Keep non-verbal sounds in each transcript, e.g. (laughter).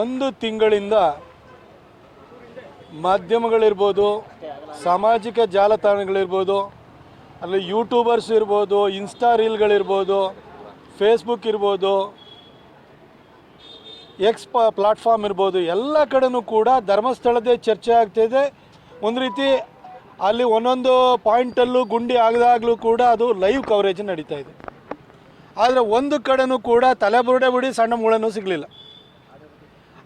ಒಂದು ತಿಂಗಳಿಂದ ಮಾಧ್ಯಮಗಳಿರ್ಬೋದು, ಸಾಮಾಜಿಕ ಜಾಲತಾಣಗಳಿರ್ಬೋದು, ಅಲ್ಲಿ ಯೂಟ್ಯೂಬರ್ಸ್ ಇರ್ಬೋದು ಇನ್ಸ್ಟಾ ರೀಲ್ಗಳಿರ್ಬೋದು ಫೇಸ್ಬುಕ್ ಇರ್ಬೋದು ಎಕ್ಸ್ ಪ ಪ್ಲಾಟ್ಫಾರ್ಮ್ ಇರ್ಬೋದು, ಎಲ್ಲ ಕಡೆನೂ ಕೂಡ ಧರ್ಮಸ್ಥಳದೇ ಚರ್ಚೆ ಆಗ್ತಿದೆ ಒಂದು ರೀತಿ ಅಲ್ಲಿ ಒಂದೊಂದು ಪಾಯಿಂಟಲ್ಲೂ ಗುಂಡಿ ಆಗದಾಗಲೂ ಕೂಡ ಅದು ಲೈವ್ ಕವರೇಜ್ ನಡೀತಾ ಇದೆ. ಆದರೆ ಒಂದು ಕಡೆನೂ ಕೂಡ ತಲೆಬುರುಡೆ ಬಿಡಿ ಸಣ್ಣ ಮೂಳೆನೂ ಸಿಗಲಿಲ್ಲ.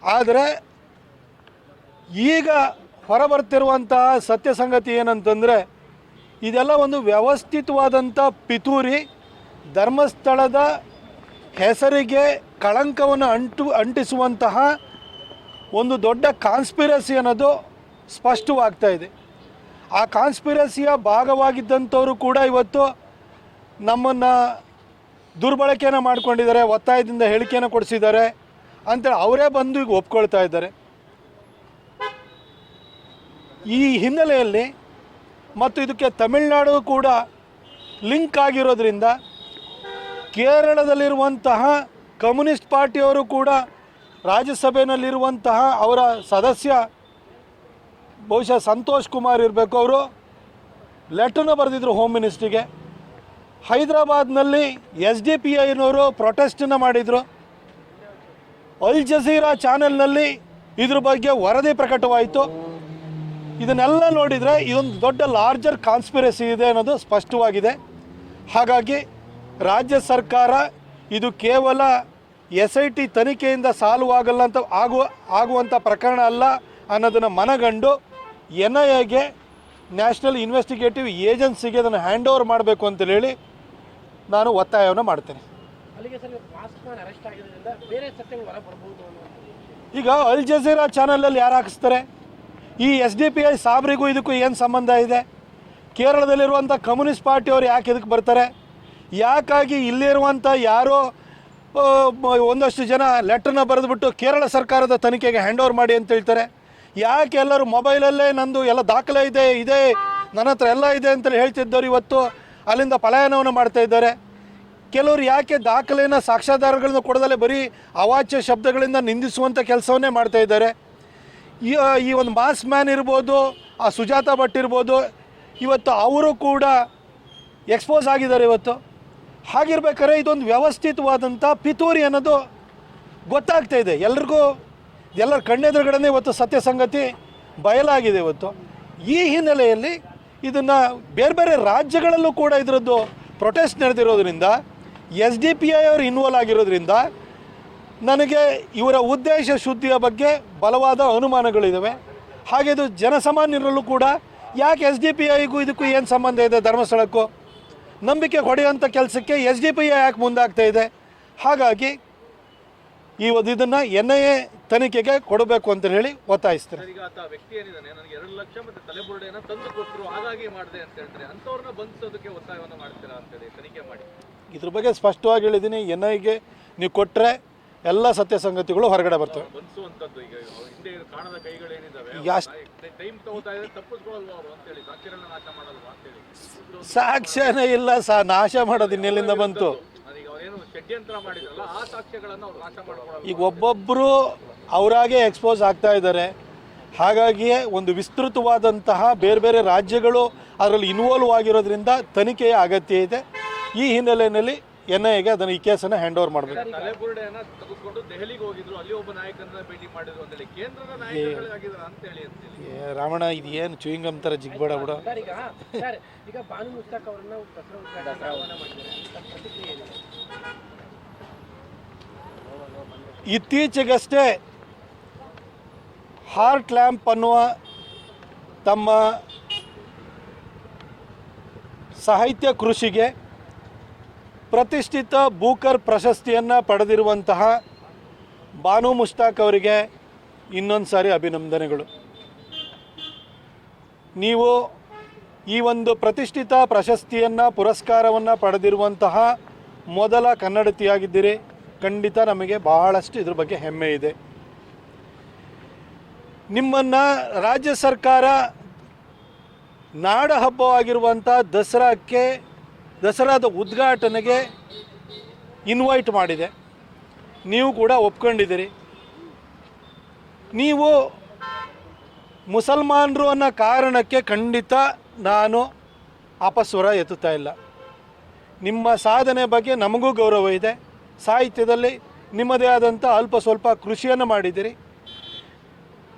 ಆದರೆ ಈಗ ಹೊರಬರ್ತಿರುವಂತಹ ಸತ್ಯ ಸಂಗತಿ ಏನಂತಂದರೆ, ಇದೆಲ್ಲ ಒಂದು ವ್ಯವಸ್ಥಿತವಾದಂಥ ಪಿತೂರಿ ಧರ್ಮಸ್ಥಳದ ಹೆಸರಿಗೆ ಕಳಂಕವನ್ನು ಅಂಟು, ಅಂಟಿಸುವಂತಹ ಒಂದು ದೊಡ್ಡ ಕಾನ್ಸ್ಪಿರಸಿ ಅನ್ನೋದು ಸ್ಪಷ್ಟವಾಗ್ತಾ ಇದೆ. ಆ ಕಾನ್ಸ್ಪಿರಸಿಯ ಭಾಗವಾಗಿದ್ದಂಥವರು ಕೂಡ ಇವತ್ತು ನಮ್ಮನ್ನು ದುರ್ಬಳಕೆಯನ್ನು ಮಾಡ್ಕೊಂಡಿದ್ದಾರೆ, ಒತ್ತಾಯದಿಂದ ಹೇಳಿಕೆಯನ್ನು ಕೊಡಿಸಿದ್ದಾರೆ. ಅಂತೇಳಿ ಅವರೇ ಬಂದು ಈಗ ಒಪ್ಕೊಳ್ತಾ ಇದ್ದಾರೆ. ಈ ಹಿನ್ನೆಲೆಯಲ್ಲಿ ಮತ್ತು ಇದಕ್ಕೆ ತಮಿಳುನಾಡು ಕೂಡ ಲಿಂಕ್ ಆಗಿರೋದ್ರಿಂದ ಕೇರಳದಲ್ಲಿರುವಂತಹ ಕಮ್ಯುನಿಸ್ಟ್ ಪಾರ್ಟಿಯವರು ಕೂಡ ರಾಜ್ಯಸಭೆಯಲ್ಲಿರುವಂತಹ ಅವರ ಸದಸ್ಯ ಬಹುಶಃ ಸಂತೋಷ್ ಕುಮಾರ್ ಇರಬೇಕು ಅವರು. ಲೆಟರ್ನ ಬರೆದಿದ್ರು ಹೋಮ್ ಮಿನಿಸ್ಟ್ರಿಗೆ ಹೈದರಾಬಾದ್ನಲ್ಲಿ ಎಸ್ ಡಿ ಪಿ ಐನವರು ಪ್ರೊಟೆಸ್ಟನ್ನು ಮಾಡಿದರು. ಅಲ್ ಜಜೀರಾ ಚಾನೆಲ್ನಲ್ಲಿ ಇದ್ರ ಬಗ್ಗೆ ವರದಿ ಪ್ರಕಟವಾಯಿತು. ಇದನ್ನೆಲ್ಲ ನೋಡಿದರೆ ಇದೊಂದು ದೊಡ್ಡ ಲಾರ್ಜರ್ ಕಾನ್ಸ್ಪಿರಸಿ ಇದೆ ಅನ್ನೋದು ಸ್ಪಷ್ಟವಾಗಿದೆ. ಹಾಗಾಗಿ ರಾಜ್ಯ ಸರ್ಕಾರ ಇದು ಕೇವಲ ಎಸ್ ಐ ಟಿ ತನಿಖೆಯಿಂದ ಸಾಲುವಾಗಲ್ಲ ಅಂತ ಆಗುವ ಆಗುವಂಥ ಪ್ರಕರಣ ಅಲ್ಲ ಅನ್ನೋದನ್ನು ಮನಗಂಡು ಎನ್ ಐ ಎಗೆ ನ್ಯಾಷನಲ್ ಇನ್ವೆಸ್ಟಿಗೇಟಿವ್ ಏಜೆನ್ಸಿಗೆ ಅದನ್ನು ಹ್ಯಾಂಡ್ ಓವರ್ ಮಾಡಬೇಕು ಅಂತ ಹೇಳಿ ನಾನು ಒತ್ತಾಯವನ್ನು ಮಾಡ್ತೇನೆ. ಮಾಸ್ಕ್ ಅರೆಸ್ಟ್ ಆಗಿರೋದ್ರಿಂದ ಬೇರೆ ಸತ್ಯಗಳು ಈಗ ಅಲ್ ಜಜೀರಾ ಚಾನಲಲ್ಲಿ ಯಾರು ಹಾಕಿಸ್ತಾರೆ? ಈ ಎಸ್ ಡಿ ಪಿ ಐ ಸಾಬ್ರಿಗೂ ಇದಕ್ಕೂ ಏನು ಸಂಬಂಧ ಇದೆ? ಕೇರಳದಲ್ಲಿರುವಂಥ ಕಮ್ಯುನಿಸ್ಟ್ ಪಾರ್ಟಿಯವರು ಯಾಕೆ ಇದಕ್ಕೆ ಬರ್ತಾರೆ? ಯಾಕಾಗಿ ಇಲ್ಲಿರುವಂಥ ಯಾರೋ ಒಂದಷ್ಟು ಜನ ಲೆಟ್ರನ್ನ ಬರೆದುಬಿಟ್ಟು ಕೇರಳ ಸರ್ಕಾರದ ತನಿಖೆಗೆ ಹ್ಯಾಂಡ್ ಓವರ್ ಮಾಡಿ ಅಂತ ಹೇಳ್ತಾರೆ. ಯಾಕೆ ಎಲ್ಲರೂ ಮೊಬೈಲಲ್ಲೇ ನಂದು ಎಲ್ಲ ದಾಖಲೆ ಇದೆ ಇದೆ, ನನ್ನ ಹತ್ರ ಎಲ್ಲ ಇದೆ ಅಂತೇಳಿ ಹೇಳ್ತಿದ್ದವ್ರು ಇವತ್ತು, ಅಲ್ಲಿಂದ ಪಲಾಯನವನ್ನು ಮಾಡ್ತಾ ಇದ್ದಾರೆ. ಕೆಲವರು ಯಾಕೆ ದಾಖಲೆಯನ್ನು ಸಾಕ್ಷ್ಯಾಧಾರಗಳನ್ನು ಕೊಡದಲ್ಲೇ ಬರೀ ಅವಾಚ್ಯ ಶಬ್ದಗಳಿಂದ ನಿಂದಿಸುವಂಥ ಕೆಲಸವನ್ನೇ ಮಾಡ್ತಾ ಇದ್ದಾರೆ? ಈ ಒಂದು ಮಾಸ್ ಮ್ಯಾನ್ ಇರ್ಬೋದು, ಆ ಸುಜಾತ ಭಟ್ ಇರ್ಬೋದು, ಇವತ್ತು ಅವರು ಕೂಡ ಎಕ್ಸ್ಪೋಸ್ ಆಗಿದ್ದಾರೆ ಇವತ್ತು. ಹಾಗಿರ್ಬೇಕಾದ್ರೆ ಇದೊಂದು ವ್ಯವಸ್ಥಿತವಾದಂಥ ಪಿತೂರಿ ಅನ್ನೋದು ಗೊತ್ತಾಗ್ತಾ ಇದೆ. ಎಲ್ರಿಗೂ, ಎಲ್ಲರ ಕಣ್ಣೆದುರುಗಡೆ ಇವತ್ತು ಸತ್ಯ ಸಂಗತಿ ಬಯಲಾಗಿದೆ ಇವತ್ತು. ಈ ಹಿನ್ನೆಲೆಯಲ್ಲಿ ಇದನ್ನು ಬೇರೆ ಬೇರೆ ರಾಜ್ಯಗಳಲ್ಲೂ ಕೂಡ ಇದರದ್ದು ಪ್ರೊಟೆಸ್ಟ್ ನಡೆದಿರೋದ್ರಿಂದ ಎಸ್ ಡಿ ಪಿ ಐ ಅವರು ಇನ್ವಾಲ್ವ್ ಆಗಿರೋದ್ರಿಂದ ನನಗೆ ಇವರ ಉದ್ದೇಶ ಶುದ್ಧಿಯ ಬಗ್ಗೆ ಬಲವಾದ ಅನುಮಾನಗಳಿದ್ದಾವೆ ಹಾಗೆ ಇದು ಜನಸಾಮಾನ್ಯರಲ್ಲೂ ಕೂಡ ಯಾಕೆ ಎಸ್ ಡಿ ಪಿ ಐಗೂ ಇದಕ್ಕೂ ಏನು ಸಂಬಂಧ ಇದೆ ಧರ್ಮಸ್ಥಳಕ್ಕೂ? ನಂಬಿಕೆ ಹೊಡೆಯುವಂಥ ಕೆಲಸಕ್ಕೆ ಎಸ್ ಡಿ ಪಿ ಐ ಯಾಕೆ ಮುಂದಾಗ್ತಾ ಇದೆ? ಹಾಗಾಗಿ ಈ ಒಂದು ಇದನ್ನು ಎನ್ ಐ ಎ ತನಿಖೆಗೆ ಕೊಡಬೇಕು ಅಂತ ಹೇಳಿ ಒತ್ತಾಯಿಸ್ತಾರೆ. ಇದ್ರ ಬಗ್ಗೆ ಸ್ಪಷ್ಟವಾಗಿ ಹೇಳಿದ್ದೀನಿ ಎನ್ ಐಗೆ ನೀವು ಕೊಟ್ಟರೆ ಎಲ್ಲ ಸತ್ಯ ಸಂಗತಿಗಳು ಹೊರಗಡೆ ಬರ್ತವೆ. ಸಾಕ್ಷ್ಯನೇ ಇಲ್ಲ ಸಾ ನಾಶ ಮಾಡೋದು ಇನ್ನೆಲ್ಲಿಂದ ಬಂತು? ಈಗ ಒಬ್ಬೊಬ್ಬರು ಅವರಾಗೇ ಎಕ್ಸ್ಪೋಸ್ ಆಗ್ತಾ ಇದ್ದಾರೆ. ಹಾಗಾಗಿಯೇ ಒಂದು ವಿಸ್ತೃತವಾದಂತಹ ಬೇರೆ ಬೇರೆ ರಾಜ್ಯಗಳು ಅದರಲ್ಲಿ ಇನ್ವಾಲ್ವ್ ಆಗಿರೋದ್ರಿಂದ ತನಿಖೆಯ ಅಗತ್ಯ ಇದೆ. ಈ ಹಿನ್ನೆಲೆಯಲ್ಲಿ ಎನ್ ಐಗೆ ಅದನ್ನು ಈ ಕೇಸನ್ನು ಹ್ಯಾಂಡ್ ಓವರ್ ಮಾಡಬೇಕು ರಾವಣ ಇದು ಏನು ಚೂಯಿಂಗಮ್ ಥರ ಜಿಗ್ಬೇಡ ಬಿಡ. ಸರ್ ಈಗ ಇತ್ತೀಚೆಗಷ್ಟೇ ಹಾರ್ಟ್ ಲ್ಯಾಂಪ್ ಅನ್ನುವ ತಮ್ಮ ಸಾಹಿತ್ಯ ಕೃಷಿಗೆ ಪ್ರತಿಷ್ಠಿತ ಬೂಕರ್ ಪ್ರಶಸ್ತಿಯನ್ನು ಪಡೆದಿರುವಂತಹ ಬಾನು ಮುಷ್ತಾಕ್ ಅವರಿಗೆ ಇನ್ನೊಂದು ಸಾರಿ ಅಭಿನಂದನೆಗಳು. ನೀವು ಈ ಒಂದು ಪ್ರತಿಷ್ಠಿತ ಪ್ರಶಸ್ತಿಯನ್ನು, ಪುರಸ್ಕಾರವನ್ನು ಪಡೆದಿರುವಂತಹ ಮೊದಲ ಕನ್ನಡತಿಯಾಗಿದ್ದೀರಿ. ಖಂಡಿತ ನಮಗೆ ಬಹಳಷ್ಟು ಇದ್ರ ಬಗ್ಗೆ ಹೆಮ್ಮೆ ಇದೆ. ನಿಮ್ಮನ್ನು ರಾಜ್ಯ ಸರ್ಕಾರ ನಾಡ ಹಬ್ಬವಾಗಿರುವಂಥ ದಸರಾಕ್ಕೆ, ದಸರಾದ ಉದ್ಘಾಟನೆಗೆ ಇನ್ವೈಟ್ ಮಾಡಿದೆ. ನೀವು ಕೂಡ ಒಪ್ಕೊಂಡಿದ್ದೀರಿ. ನೀವು ಮುಸಲ್ಮಾನರು ಅನ್ನೋ ಕಾರಣಕ್ಕೆ ಖಂಡಿತ ನಾನು ಅಪಸ್ವರ ಎತ್ತುತ್ತಾ ಇಲ್ಲ. ನಿಮ್ಮ ಸಾಧನೆ ಬಗ್ಗೆ ನಮಗೂ ಗೌರವ ಇದೆ. ಸಾಹಿತ್ಯದಲ್ಲಿ ನಿಮ್ಮದೇ ಆದಂಥ ಅಲ್ಪ ಸ್ವಲ್ಪ ಕೃಷಿಯನ್ನು ಮಾಡಿದ್ದೀರಿ.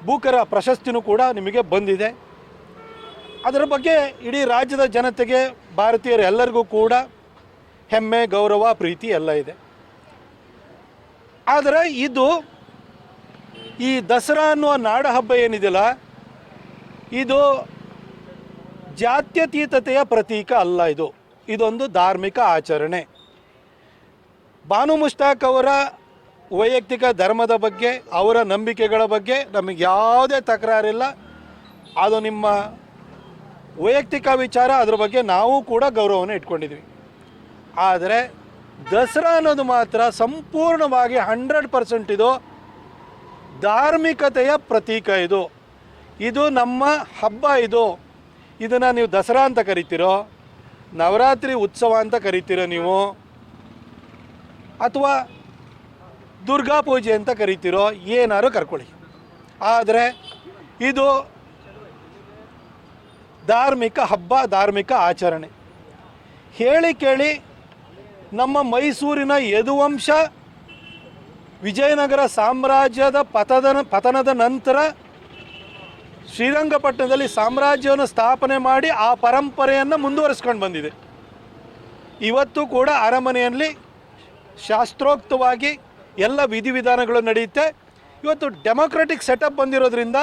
ಭೂಕರ ಪ್ರಶಸ್ತಿನೂ ಕೂಡ ನಿಮಗೆ ಬಂದಿದೆ. ಅದರ ಬಗ್ಗೆ ಇಡೀ ರಾಜ್ಯದ ಜನತೆಗೆ, ಭಾರತೀಯರು ಎಲ್ಲರಿಗೂ ಕೂಡ ಹೆಮ್ಮೆ, ಗೌರವ, ಪ್ರೀತಿ ಎಲ್ಲ ಇದೆ. ಆದರೆ ಇದು ಈ ದಸರಾ ಅನ್ನುವ ನಾಡ ಹಬ್ಬ ಏನಿದೆಯಲ್ಲ, ಇದು ಜಾತ್ಯತೀತತೆಯ ಪ್ರತೀಕ ಅಲ್ಲ ಇದು. ಇದೊಂದು ಧಾರ್ಮಿಕ ಆಚರಣೆ. ಬಾನು ಮುಷ್ತಾಕ್ ಅವರ ವೈಯಕ್ತಿಕ ಧರ್ಮದ ಬಗ್ಗೆ, ಅವರ ನಂಬಿಕೆಗಳ ಬಗ್ಗೆ ನಮಗೆ ಯಾವುದೇ ತಕರಾರಿಲ್ಲ. ಅದು ನಿಮ್ಮ ವೈಯಕ್ತಿಕ ವಿಚಾರ, ಅದ್ರ ಬಗ್ಗೆ ನಾವು ಕೂಡ ಗೌರವವನ್ನು ಇಟ್ಕೊಂಡಿದ್ವಿ. ಆದರೆ ದಸರಾ ಅನ್ನೋದು ಮಾತ್ರ ಸಂಪೂರ್ಣವಾಗಿ ಹಂಡ್ರೆಡ್ ಪರ್ಸೆಂಟ್ ಇದು ಧಾರ್ಮಿಕತೆಯ ಪ್ರತೀಕ ಇದು. ಇದು ನಮ್ಮ ಹಬ್ಬ ಇದು. ಇದನ್ನು ನೀವು ದಸರಾ ಅಂತ ಕರಿತೀರೋ ನವರಾತ್ರಿ ಉತ್ಸವ ಅಂತ ಕರಿತೀರ ನೀವು? ಅಥವಾ ದುರ್ಗಾ ಪೂಜೆ ಅಂತ ಕರಿತೀರೋ, ಏನಾರು ಕರ್ಕೊಳ್ಳಿ. ಆದರೆ ಇದು ಧಾರ್ಮಿಕ ಹಬ್ಬ, ಧಾರ್ಮಿಕ ಆಚರಣೆ. ಹೇಳಿ ಕೇಳಿ ನಮ್ಮ ಮೈಸೂರಿನ ಯದುವಂಶ ವಿಜಯನಗರ ಸಾಮ್ರಾಜ್ಯದ ಪತದ ಪತನದ ನಂತರ ಶ್ರೀರಂಗಪಟ್ಟಣದಲ್ಲಿ ಸಾಮ್ರಾಜ್ಯವನ್ನು ಸ್ಥಾಪನೆ ಮಾಡಿ ಆ ಪರಂಪರೆಯನ್ನು ಮುಂದುವರಿಸ್ಕೊಂಡು ಬಂದಿದೆ. ಇವತ್ತು ಕೂಡ ಅರಮನೆಯಲ್ಲಿ ಶಾಸ್ತ್ರೋಕ್ತವಾಗಿ ಎಲ್ಲ ವಿಧಿವಿಧಾನಗಳು ನಡೆಯುತ್ತೆ. ಇವತ್ತು ಡೆಮೊಕ್ರೆಟಿಕ್ ಸೆಟಪ್ ಬಂದಿರೋದ್ರಿಂದ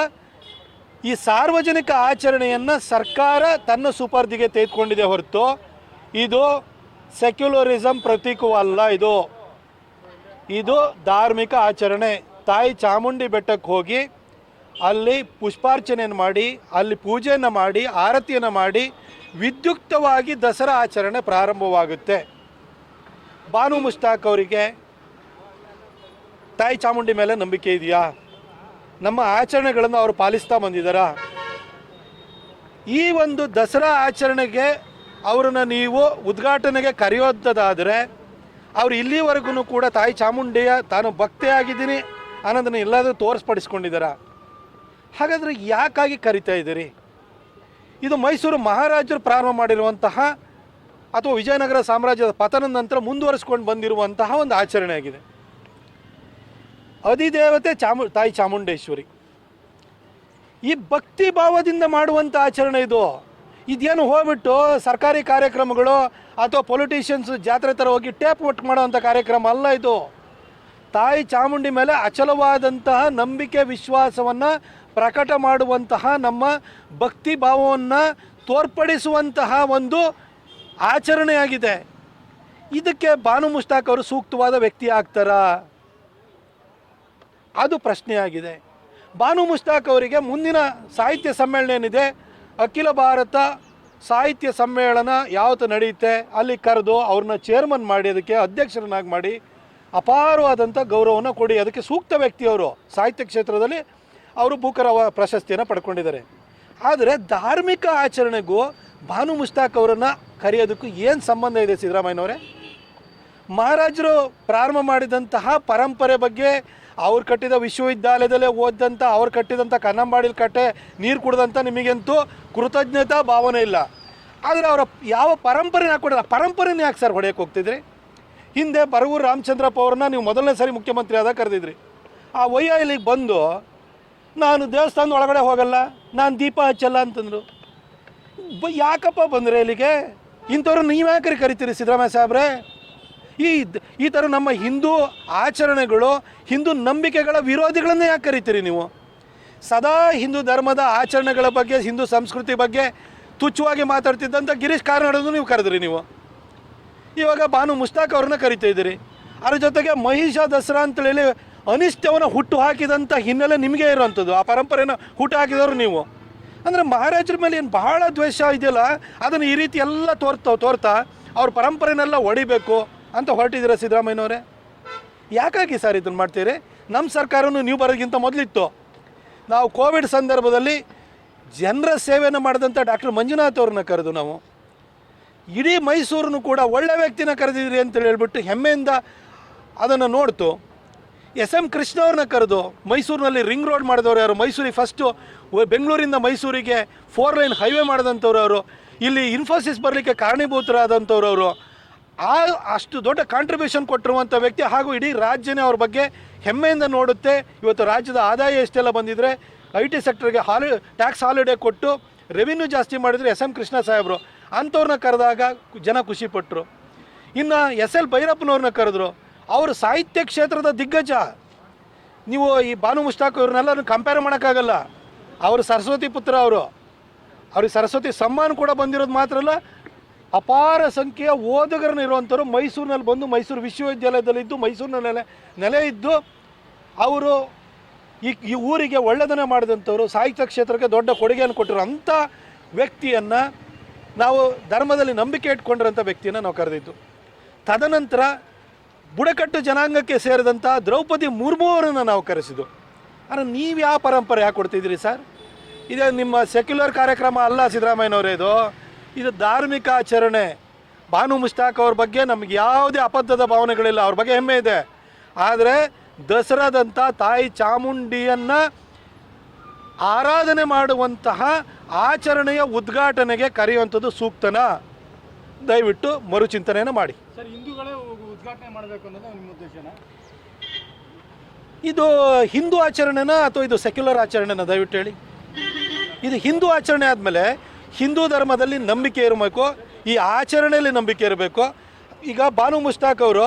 ಈ ಸಾರ್ವಜನಿಕ ಆಚರಣೆಯನ್ನು ಸರ್ಕಾರ ತನ್ನ ಸುಪರ್ದಿಗೆ ತೆಗೆದುಕೊಂಡಿದೆ ಹೊರತು ಇದು ಸೆಕ್ಯುಲರಿಸಮ್ ಪ್ರತೀಕವಲ್ಲ ಇದು. ಇದು ಧಾರ್ಮಿಕ ಆಚರಣೆ. ತಾಯಿ ಚಾಮುಂಡಿ ಬೆಟ್ಟಕ್ಕೆ ಹೋಗಿ ಅಲ್ಲಿ ಪುಷ್ಪಾರ್ಚನೆಯನ್ನು ಮಾಡಿ, ಅಲ್ಲಿ ಪೂಜೆಯನ್ನು ಮಾಡಿ, ಆರತಿಯನ್ನು ಮಾಡಿ, ವಿದ್ಯುಕ್ತವಾಗಿ ದಸರಾ ಆಚರಣೆ ಪ್ರಾರಂಭವಾಗುತ್ತೆ. ಬಾನು ಮುಷ್ತಾಕ್ ಅವರಿಗೆ ತಾಯಿ ಚಾಮುಂಡಿ ಮೇಲೆ ನಂಬಿಕೆ ಇದೆಯಾ? ನಮ್ಮ ಆಚರಣೆಗಳನ್ನು ಅವರು ಪಾಲಿಸ್ತಾ ಬಂದಿದ್ದಾರಾ? ಈ ಒಂದು ದಸರಾ ಆಚರಣೆಗೆ ಅವರನ್ನು ನೀವು ಉದ್ಘಾಟನೆಗೆ ಕರೆಯೋದಾದರೆ ಅವರು ಇಲ್ಲಿವರೆಗೂ ಕೂಡ ತಾಯಿ ಚಾಮುಂಡಿಯ ತಾನು ಭಕ್ತೆಯಾಗಿದ್ದೀನಿ ಅನ್ನೋದನ್ನು ಎಲ್ಲಾದರೂ ತೋರಿಸ್ಪಡಿಸ್ಕೊಂಡಿದ್ದಾರಾ? ಹಾಗಾದರೆ ಯಾಕಾಗಿ ಕರಿತಾ ಇದ್ದೀರಿ? ಇದು ಮೈಸೂರು ಮಹಾರಾಜರು ಪ್ರಾರಂಭ ಮಾಡಿರುವಂತಹ ಅಥವಾ ವಿಜಯನಗರ ಸಾಮ್ರಾಜ್ಯದ ಪತನದ ನಂತರ ಮುಂದುವರಿಸ್ಕೊಂಡು ಬಂದಿರುವಂತಹ ಒಂದು ಆಚರಣೆ ಆಗಿದೆ. ಅಧಿದೇವತೆ ಚಾಮು, ತಾಯಿ ಚಾಮುಂಡೇಶ್ವರಿ. ಈ ಭಕ್ತಿ ಭಾವದಿಂದ ಮಾಡುವಂಥ ಆಚರಣೆ ಇದು. ಇದೇನು ಹೋಗ್ಬಿಟ್ಟು ಸರ್ಕಾರಿ ಕಾರ್ಯಕ್ರಮಗಳು ಅಥವಾ ಪೊಲಿಟಿಷಿಯನ್ಸ್ ಜಾತ್ರೆ ಥರ ಹೋಗಿ ಟೇಪ್ ಒಟ್ಟು ಮಾಡುವಂಥ ಕಾರ್ಯಕ್ರಮ ಅಲ್ಲ ಇದು. ತಾಯಿ ಚಾಮುಂಡಿ ಮೇಲೆ ಅಚಲವಾದಂತಹ ನಂಬಿಕೆ, ವಿಶ್ವಾಸವನ್ನು ಪ್ರಕಟ ಮಾಡುವಂತಹ ನಮ್ಮ ಭಕ್ತಿ ಭಾವವನ್ನು ತೋರ್ಪಡಿಸುವಂತಹ ಒಂದು ಆಚರಣೆಯಾಗಿದೆ. ಇದಕ್ಕೆ ಬಾನು ಮುಷ್ತಾಕ್ ಅವರು ಸೂಕ್ತವಾದ ವ್ಯಕ್ತಿ ಆಗ್ತಾರಾ? ಅದು ಪ್ರಶ್ನೆಯಾಗಿದೆ. ಬಾನು ಮುಷ್ತಾಕ್ ಅವರಿಗೆ ಮುಂದಿನ ಸಾಹಿತ್ಯ ಸಮ್ಮೇಳನ ಏನಿದೆ? ಅಖಿಲ ಭಾರತ ಸಾಹಿತ್ಯ ಸಮ್ಮೇಳನ ಯಾವತ್ತು ನಡೆಯುತ್ತೆ? ಅಲ್ಲಿ ಕರೆದು ಅವ್ರನ್ನ ಚೇರ್ಮನ್ ಮಾಡಿ, ಅದಕ್ಕೆ ಅಧ್ಯಕ್ಷರನ್ನಾಗಿ ಮಾಡಿ ಅಪಾರವಾದಂಥ ಗೌರವವನ್ನು ಕೊಡಿ. ಅದಕ್ಕೆ ಸೂಕ್ತ ವ್ಯಕ್ತಿಯವರು ಸಾಹಿತ್ಯ ಕ್ಷೇತ್ರದಲ್ಲಿ ಅವರು ಬೂಕರ ಪ್ರಶಸ್ತಿಯನ್ನು ಪಡ್ಕೊಂಡಿದ್ದಾರೆ. ಆದರೆ ಧಾರ್ಮಿಕ ಆಚರಣೆಗೂ ಭಾನು ಮುಷ್ತಾಕ್ ಅವರನ್ನು ಕರೆಯೋದಕ್ಕೂ ಏನು ಸಂಬಂಧ ಇದೆ ಸಿದ್ದರಾಮಯ್ಯನವರೇ? ಮಹಾರಾಜರು ಪ್ರಾರಂಭ ಮಾಡಿದಂತಹ ಪರಂಪರೆ ಬಗ್ಗೆ ಅವ್ರು ಕಟ್ಟಿದ ವಿಶ್ವವಿದ್ಯಾಲಯದಲ್ಲೇ ಓದಿದಂಥ ಅವ್ರು ಕಟ್ಟಿದಂಥ ಕನ್ನಂಬಾಡಿಲ್ ಕಟ್ಟೆ, ನೀರು ಕುಡ್ದಂಥ ನಿಮಗಂತೂ ಕೃತಜ್ಞತಾ ಭಾವನೆ ಇಲ್ಲ. ಆದರೆ ಅವರ ಯಾವ ಪರಂಪರೆನ ಹಾಕ್ಕೊಡಲ್ಲ, ಪರಂಪರೆನ ಯಾಕೆ ಸರ್ ಹೊಡೆಯಕ್ಕೆ ಹೋಗ್ತಿದ್ರಿ? ಹಿಂದೆ ಬರಗೂರು ರಾಮಚಂದ್ರಪ್ಪ ಅವ್ರನ್ನ ನೀವು ಮೊದಲನೇ ಸಾರಿ ಮುಖ್ಯಮಂತ್ರಿ ಆದಾಗ ಕರೆದಿದ್ರಿ. ಆ ಇಲ್ಲಿಗೆ ಬಂದು ನಾನು ದೇವಸ್ಥಾನದ ಒಳಗಡೆ ಹೋಗಲ್ಲ, ನಾನು ದೀಪ ಹಚ್ಚಲ್ಲ ಅಂತಂದರು. ಬ, ಯಾಕಪ್ಪ ಬಂದರೆ ಇಲ್ಲಿಗೆ? ಇಂಥವ್ರು ನೀವು ಯಾಕ್ರಿ ಕರಿತೀರಿ ಸಿದ್ದರಾಮಯ್ಯ ಸಾಹೇಬ್ರೆ ಈ ಈ ಥರ ನಮ್ಮ ಹಿಂದೂ ಆಚರಣೆಗಳು, ಹಿಂದೂ ನಂಬಿಕೆಗಳ ವಿರೋಧಿಗಳನ್ನು ಯಾಕೆ ಕರಿತೀರಿ ನೀವು? ಸದಾ ಹಿಂದೂ ಧರ್ಮದ ಆಚರಣೆಗಳ ಬಗ್ಗೆ, ಹಿಂದೂ ಸಂಸ್ಕೃತಿ ಬಗ್ಗೆ ತುಚ್ಛವಾಗಿ ಮಾತಾಡ್ತಿದ್ದಂಥ ಗಿರೀಶ್ ಕಾರ್ನಾಡನ್ನು ನೀವು ಕರೆದ್ರಿ ನೀವು. ಇವಾಗ ಬಾನು ಮುಸ್ತಾಕ್ ಅವ್ರನ್ನ ಕರಿತಾ ಇದ್ದೀರಿ. ಅದ್ರ ಜೊತೆಗೆ ಮಹಿಷ ದಸರಾ ಅಂತೇಳಿ ಅನಿಷ್ಟವನ್ನು ಹುಟ್ಟು ಹಾಕಿದಂಥ ಹಿನ್ನೆಲೆ ನಿಮಗೆ ಇರೋವಂಥದ್ದು. ಆ ಪರಂಪರೆನ ಹುಟ್ಟು ಹಾಕಿದವರು ನೀವು. ಅಂದರೆ ಮಹಾರಾಜರ ಮೇಲೆ ಏನು ಬಹಳ ದ್ವೇಷ ಇದೆಯಲ್ಲ, ಅದನ್ನು ಈ ರೀತಿ ಎಲ್ಲ ತೋರ್ತಾ ತೋರ್ತಾ ಅವ್ರ ಪರಂಪರೆನೆಲ್ಲ ಹೊಡಿಬೇಕು ಅಂತ ಹೊರಟಿದ್ದೀರಾ ಸಿದ್ದರಾಮಯ್ಯನವರೇ? ಯಾಕಾಗಿ ಸರ್ ಇದನ್ನು ಮಾಡ್ತೀರಿ? ನಮ್ಮ ಸರ್ಕಾರವೂ ನೀವು ಬರೋದಕ್ಕಿಂತ ಮೊದಲಿತ್ತು. ನಾವು ಕೋವಿಡ್ ಸಂದರ್ಭದಲ್ಲಿ ಜನರ ಸೇವೆಯನ್ನು ಮಾಡಿದಂಥ ಡಾಕ್ಟರ್ ಮಂಜುನಾಥ್ ಅವ್ರನ್ನ ಕರೆದು ನಾವು. ಇಡೀ ಮೈಸೂರನ್ನು ಕೂಡ ಒಳ್ಳೆ ವ್ಯಕ್ತಿನ ಕರೆದಿದ್ರಿ ಅಂತೇಳಿ ಹೇಳ್ಬಿಟ್ಟು ಹೆಮ್ಮೆಯಿಂದ ಅದನ್ನು ನೋಡ್ತು. ಎಸ್ ಎಂ ಕೃಷ್ಣ ಅವ್ರನ್ನ ಕರೆದು ಮೈಸೂರಿನಲ್ಲಿ ರಿಂಗ್ ರೋಡ್ ಮಾಡಿದವರು ಯಾರು? ಮೈಸೂರಿಗೆ ಫಸ್ಟು ಬೆಂಗಳೂರಿಂದ ಮೈಸೂರಿಗೆ ಫೋರ್ ಲೈನ್ ಹೈವೇ ಮಾಡಿದಂಥವ್ರು ಅವರು ಇಲ್ಲಿ ಇನ್ಫೋಸಿಸ್ ಬರಲಿಕ್ಕೆ ಕಾರಣೀಭೂತರಾದಂಥವ್ರು ಅವರು ಆ, ಅಷ್ಟು ದೊಡ್ಡ ಕಾಂಟ್ರಿಬ್ಯೂಷನ್ ಕೊಟ್ಟಿರುವಂಥ ವ್ಯಕ್ತಿ ಹಾಗೂ ಇಡೀ ರಾಜ್ಯನೇ ಅವ್ರ ಬಗ್ಗೆ ಹೆಮ್ಮೆಯಿಂದ ನೋಡುತ್ತೆ. ಇವತ್ತು ರಾಜ್ಯದ ಆದಾಯ ಎಷ್ಟೆಲ್ಲ ಬಂದಿದ್ರೆ ಐ ಟಿ ಸೆಕ್ಟರ್ಗೆ ಹಾಲಿ ಟ್ಯಾಕ್ಸ್ ಹಾಲಿಡೇ ಕೊಟ್ಟು ರೆವಿನ್ಯೂ ಜಾಸ್ತಿ ಮಾಡಿದರೆ ಎಸ್ ಎಂ ಕೃಷ್ಣ ಸಾಹೇಬರು. ಅಂಥವ್ರನ್ನ ಕರೆದಾಗ ಜನ ಖುಷಿಪಟ್ಟರು ಇನ್ನು ಎಸ್ ಎಲ್ ಭೈರಪ್ಪನವ್ರನ್ನ ಕರೆದ್ರು. ಅವರು ಸಾಹಿತ್ಯ ಕ್ಷೇತ್ರದ ದಿಗ್ಗಜ. ನೀವು ಈ ಬಾನು ಮುಷ್ತಾಕ್ ಇವ್ರನ್ನೆಲ್ಲ ಕಂಪೇರ್ ಮಾಡೋಕ್ಕಾಗಲ್ಲ. ಅವರು ಸರಸ್ವತಿ ಪುತ್ರ ಅವರು. ಅವ್ರಿಗೆ ಸರಸ್ವತಿ ಸಮ್ಮಾನ ಕೂಡ ಬಂದಿರೋದು ಮಾತ್ರ ಅಲ್ಲ, ಅಪಾರ ಸಂಖ್ಯೆಯ ಓದುಗರನ್ನ ಇರುವಂಥವ್ರು ಮೈಸೂರಿನಲ್ಲಿ ಬಂದು ಮೈಸೂರು ವಿಶ್ವವಿದ್ಯಾಲಯದಲ್ಲಿದ್ದು ಮೈಸೂರಿನ ನೆಲೆ ನೆಲೆ ಇದ್ದು ಅವರು ಈ ಈ ಊರಿಗೆ ಒಳ್ಳೆಯದನ್ನೇ ಮಾಡಿದಂಥವ್ರು, ಸಾಹಿತ್ಯ ಕ್ಷೇತ್ರಕ್ಕೆ ದೊಡ್ಡ ಕೊಡುಗೆಯನ್ನು ಕೊಟ್ಟಿರೋ ಅಂಥ ವ್ಯಕ್ತಿಯನ್ನು ನಾವು ಧರ್ಮದಲ್ಲಿ ನಂಬಿಕೆ ಇಟ್ಕೊಂಡಿರೋಂಥ ವ್ಯಕ್ತಿಯನ್ನು ನಾವು ಕರೆದಿದ್ದು. ತದನಂತರ ಬುಡಕಟ್ಟು ಜನಾಂಗಕ್ಕೆ ಸೇರಿದಂಥ ದ್ರೌಪದಿ ಮುರ್ಮು ಅವರನ್ನು ನಾವು ಕರೆಸಿದ್ದು. ಆದರೆ ನೀವು ಯಾವ ಪರಂಪರೆ ಯಾಕೆ ಕೊಡ್ತಿದ್ದೀರಿ ಸರ್? ಇದು ನಿಮ್ಮ ಸೆಕ್ಯುಲರ್ ಕಾರ್ಯಕ್ರಮ ಅಲ್ಲ ಸಿದ್ದರಾಮಯ್ಯನವರೇ ಇದು. ಇದು ಧಾರ್ಮಿಕ ಆಚರಣೆ. ಭಾನು ಮುಷ್ತಾಕ್ ಅವ್ರ ಬಗ್ಗೆ ನಮಗೆ ಯಾವುದೇ ಅಬದ್ಧದ ಭಾವನೆಗಳಿಲ್ಲ. ಅವ್ರ ಬಗ್ಗೆ ಹೆಮ್ಮೆ ಇದೆ. ಆದರೆ ದಸರಾದಂಥ ತಾಯಿ ಚಾಮುಂಡಿಯನ್ನು ಆರಾಧನೆ ಮಾಡುವಂತಹ ಆಚರಣೆಯ ಉದ್ಘಾಟನೆಗೆ ಕರೆಯುವಂಥದ್ದು ಸೂಕ್ತನ? ದಯವಿಟ್ಟು ಮರುಚಿಂತನೆಯನ್ನು ಮಾಡಿ. ಸರ್, ಹಿಂದೂಗಳೇ ಮಾಡಬೇಕು ಅನ್ನೋದು ನಿಮ್ಮ ಉದ್ದೇಶನ? ಇದು ಹಿಂದೂ ಆಚರಣೆನ ಅಥವಾ ಇದು ಸೆಕ್ಯುಲರ್ ಆಚರಣೆನ ದಯವಿಟ್ಟು ಹೇಳಿ? ಇದು ಹಿಂದೂ ಆಚರಣೆ ಆದಮೇಲೆ ಹಿಂದೂ ಧರ್ಮದಲ್ಲಿ ನಂಬಿಕೆ ಇರಬೇಕು, ಈ ಆಚರಣೆಯಲ್ಲಿ ನಂಬಿಕೆ ಇರಬೇಕು. ಈಗ ಬಾನು ಮುಷ್ತಾಕ್ ಅವರು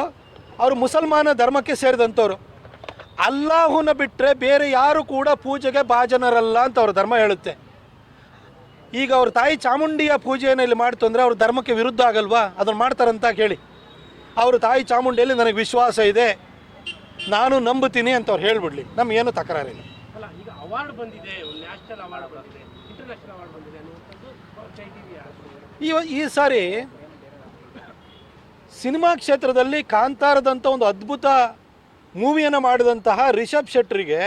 ಅವರು ಮುಸಲ್ಮಾನ ಧರ್ಮಕ್ಕೆ ಸೇರಿದಂಥವ್ರು. ಅಲ್ಲಾಹುನ ಬಿಟ್ಟರೆ ಬೇರೆ ಯಾರು ಕೂಡ ಪೂಜೆಗೆ ಭಾಜನರಲ್ಲ ಅಂತ ಅವ್ರ ಧರ್ಮ ಹೇಳುತ್ತೆ. ಈಗ ಅವ್ರ ತಾಯಿ ಚಾಮುಂಡಿಯ ಪೂಜೆಯನ್ನು ಇಲ್ಲಿ ಮಾಡ್ತು ಅಂದರೆ ಅವ್ರ ಧರ್ಮಕ್ಕೆ ವಿರುದ್ಧ ಆಗಲ್ವಾ? ಅದನ್ನು ಮಾಡ್ತಾರಂತ ಕೇಳಿ ಅವರು ತಾಯಿ ಚಾಮುಂಡಿಯಲ್ಲಿ ನನಗೆ ವಿಶ್ವಾಸ ಇದೆ. ನಾನು ನಂಬುತ್ತೀನಿ ಅಂತ ಅವ್ರು ಹೇಳ್ಬಿಡ್ಲಿ. ನಮಗೇನು ತಕರಾರಿಲ್ಲ. ಈಗ ಅವಾರ್ಡ್ ಬಂದಿದೆ ನ್ಯಾಷನಲ್ ಅವಾರ್ಡ್ ಬಂದಿದೆ ಇಂಟರ್ನ್ಯಾಷನಲ್ ಅವಾರ್ಡ್ ಬಂದಿದೆ ಅನ್ನುವಂಥದ್ದು ಚೈತನ್ಯ ಈ ಈ ಸಾರಿ ಸಿನಿಮಾ ಕ್ಷೇತ್ರದಲ್ಲಿ ಕಾಂತಾರದಂಥ ಒಂದು ಅದ್ಭುತ ಮೂವಿಯನ್ನು ಮಾಡಿದಂತಹ ರಿಷಬ್ ಶೆಟ್ಟರಿಗೆ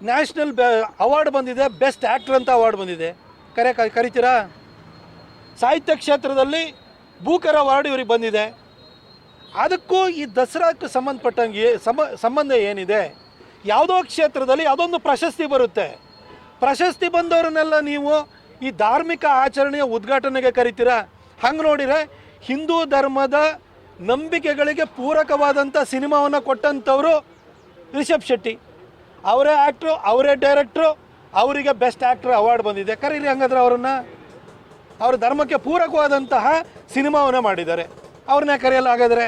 ನ್ಯಾಷನಲ್ ಅವಾರ್ಡ್ ಬಂದಿದೆ ಬೆಸ್ಟ್ ಆ್ಯಕ್ಟರ್ ಅಂತ ಅವಾರ್ಡ್ ಬಂದಿದೆ. ಕರೆ ಕರಿತೀರಾ? ಸಾಹಿತ್ಯ ಕ್ಷೇತ್ರದಲ್ಲಿ ಬೂಕರ್ ವಾರ್ಡ್ ಇವ್ರಿಗೆ ಬಂದಿದೆ. ಅದಕ್ಕೂ ಈ ದಸರಾಕ್ಕೆ ಸಂಬಂಧಪಟ್ಟಂಗೆ ಸಂಬ ಸಂಬಂಧ ಏನಿದೆ? ಯಾವುದೋ ಕ್ಷೇತ್ರದಲ್ಲಿ ಯಾವುದೊಂದು ಪ್ರಶಸ್ತಿ ಬರುತ್ತೆ. ಪ್ರಶಸ್ತಿ ಬಂದವರನ್ನೆಲ್ಲ ನೀವು ಈ ಧಾರ್ಮಿಕ ಆಚರಣೆಯ ಉದ್ಘಾಟನೆಗೆ ಕರಿತೀರಾ? ಹಂಗೆ ನೋಡಿದರೆ ಹಿಂದೂ ಧರ್ಮದ ನಂಬಿಕೆಗಳಿಗೆ ಪೂರಕವಾದಂಥ ಸಿನಿಮಾವನ್ನು ಕೊಟ್ಟಂಥವರು ರಿಷಬ್ ಶೆಟ್ಟಿ. ಅವರೇ ಆ್ಯಕ್ಟ್ರು, ಅವರೇ ಡೈರೆಕ್ಟ್ರು, ಅವರಿಗೆ ಬೆಸ್ಟ್ ಆ್ಯಕ್ಟ್ರ್ ಅವಾರ್ಡ್ ಬಂದಿದೆ. ಕರೀರಿ ಹಂಗಾದ್ರೆ ಅವರನ್ನು. ಅವ್ರ ಧರ್ಮಕ್ಕೆ ಪೂರಕವಾದಂತಹ ಸಿನಿಮಾವನ್ನು ಮಾಡಿದ್ದಾರೆ. ಅವ್ರನ್ನ ಕರೆಯಲ್ಲ ಹಾಗಾದರೆ?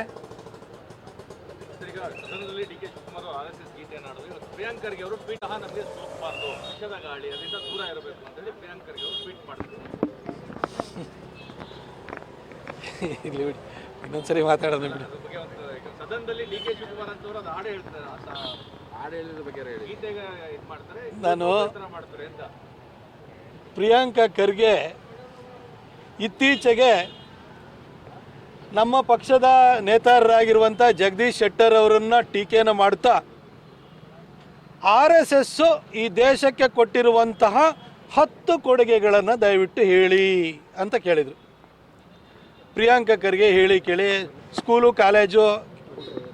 ಇಲ್ಲಿ ಬಿಡಿ ಇನ್ನೊಂದ್ಸರಿ ಮಾತಾಡೋದು ಬಿಡಿ. ಸದನದಲ್ಲಿ ಡಿ ಕೆ ಶಿವಕುಮಾರ್ ಅಂತವ್ರು ಅದು ಹಾಡು ಹೇಳ್ತಾರೆ. ಹಾಡು ಹೇಳಿದ ಬಗ್ಗೆ ಹೇಳಿ. ಗೀತೆಗೆ ಇದು ಮಾಡ್ತಾರೆ ನಾನು ಮಾಡ್ತಾರೆ ಅಂತ. ಪ್ರಿಯಾಂಕಾ ಖರ್ಗೆ ಇತ್ತೀಚೆಗೆ ನಮ್ಮ ಪಕ್ಷದ ನೇತಾರರಾಗಿರುವಂಥ ಜಗದೀಶ್ ಶೆಟ್ಟರ್ ಅವರನ್ನು ಟೀಕೆಯನ್ನು ಮಾಡ್ತಾ ಆರ್ ಎಸ್ ಎಸ್ಸು ಈ ದೇಶಕ್ಕೆ ಕೊಟ್ಟಿರುವಂತಹ ಹತ್ತು ಕೊಡುಗೆಗಳನ್ನು ದಯವಿಟ್ಟು ಹೇಳಿ ಅಂತ ಕೇಳಿದರು. ಪ್ರಿಯಾಂಕ ಖರ್ಗೆ ಹೇಳಿ ಕೇಳಿ, ಸ್ಕೂಲು, ಕಾಲೇಜು